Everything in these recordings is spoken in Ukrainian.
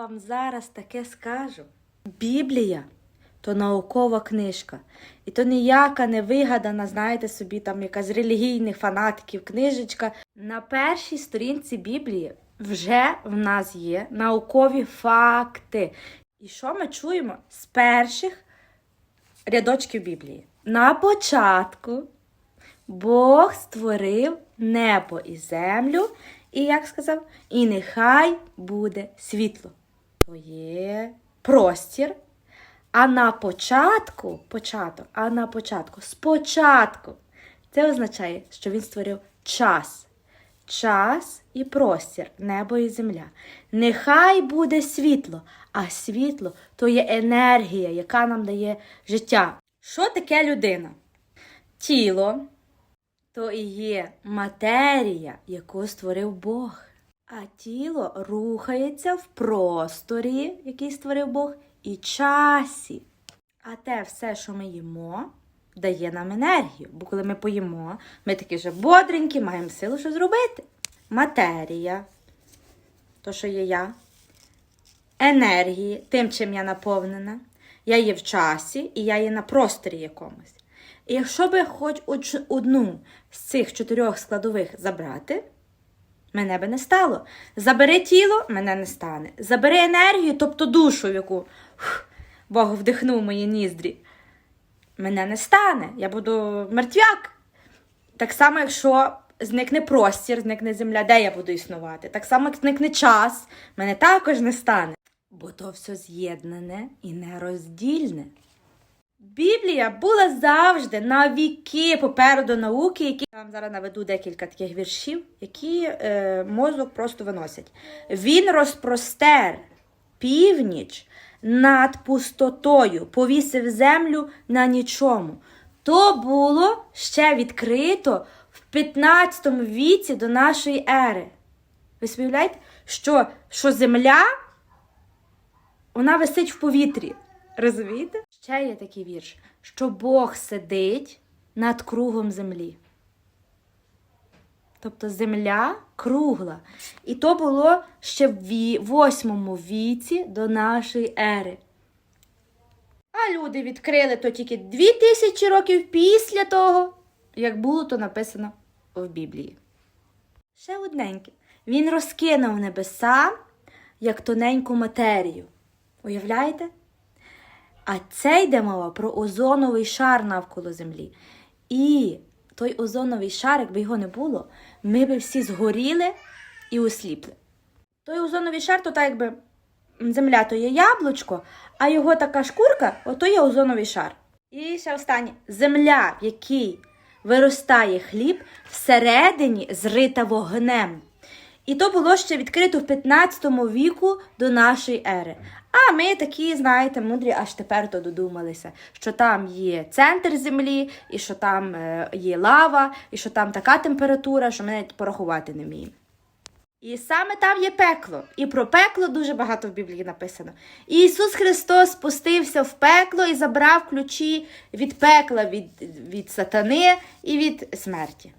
вам зараз таке скажу. Біблія то наукова книжка. І то ніяка не вигадана, знаєте собі, там якась релігійних фанатиків книжечка. На першій сторінці Біблії вже в нас є наукові факти. І що ми чуємо з перших рядочків Біблії? На початку Бог створив небо і землю, і як сказав, і нехай буде світло. Є простір. А на початку, початок, а на початку, спочатку. Це означає, що він створив час. Час і простір, небо і земля. Нехай буде світло, а світло то є енергія, яка нам дає життя. Що таке людина? Тіло то і є матерія, яку створив Бог. А тіло рухається в просторі, який створив Бог, і часі. А те все, що ми їмо, дає нам енергію. Бо коли ми поїмо, ми такі вже бодренькі, маємо силу що зробити. Матерія, то, що є я, енергії, тим, чим я наповнена. Я є в часі і я є на просторі якомусь. І якщо би хоч одну з цих чотирьох складових забрати, мене би не стало. Забери тіло, мене не стане. Забери енергію, тобто душу, яку фух, Бог вдихнув мої ніздрі. Мене не стане. Я буду мертвяк. Так само, якщо зникне простір, зникне земля, де я буду існувати? Так само, як зникне час, мене також не стане. Бо то все з'єднане і нероздільне. Біблія була завжди на віки попереду науки, які я вам зараз наведу декілька таких віршів, які е, мозок просто виносять. Він розпростер північ над пустотою, повісив землю на нічому. То було ще відкрито в 15 віці до нашої ери. Ви співляєте, що, що земля вона висить в повітрі. Розумієте? Ще є такий вірш, що Бог сидить над кругом землі. Тобто земля кругла. І то було ще в восьмому віці до нашої ери. А люди відкрили то тільки дві тисячі років після того, як було то написано в Біблії. Ще одненьке. Він розкинув небеса, як тоненьку матерію. Уявляєте? А це йде мова про озоновий шар навколо землі. І той озоновий шар, якби його не було, ми би всі згоріли і осліпли. Той озоновий шар, то так якби земля то є яблучко, а його така шкурка, ото є озоновий шар. І ще останнє. Земля, в якій виростає хліб, всередині зрита вогнем. І то було ще відкрито в 15 віку до нашої ери. А ми такі, знаєте, мудрі аж тепер то додумалися, що там є центр землі, і що там е, є лава, і що там така температура, що ми навіть порахувати не вміємо. І саме там є пекло. І про пекло дуже багато в Біблії написано. І Ісус Христос спустився в пекло і забрав ключі від пекла, від, від сатани і від смерті.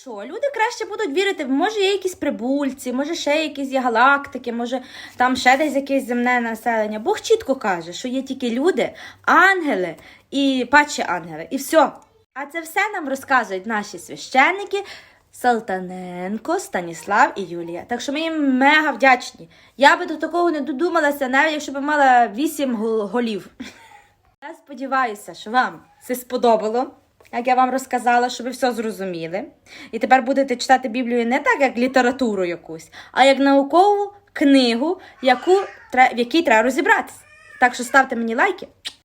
Що, люди краще будуть вірити, може є якісь прибульці, може ще якісь є галактики, може там ще десь якесь земне населення. Бог чітко каже, що є тільки люди, ангели і паче ангели. І все. А це все нам розказують наші священники Салтаненко, Станіслав і Юлія. Так що ми їм мега вдячні. Я би до такого не додумалася, навіть якщо б мала вісім голів. Я сподіваюся, що вам це сподобало, як я вам розказала, що ви все зрозуміли. І тепер будете читати Біблію не так, як літературу якусь, а як наукову книгу, яку, в якій треба розібратися. Так що ставте мені лайки.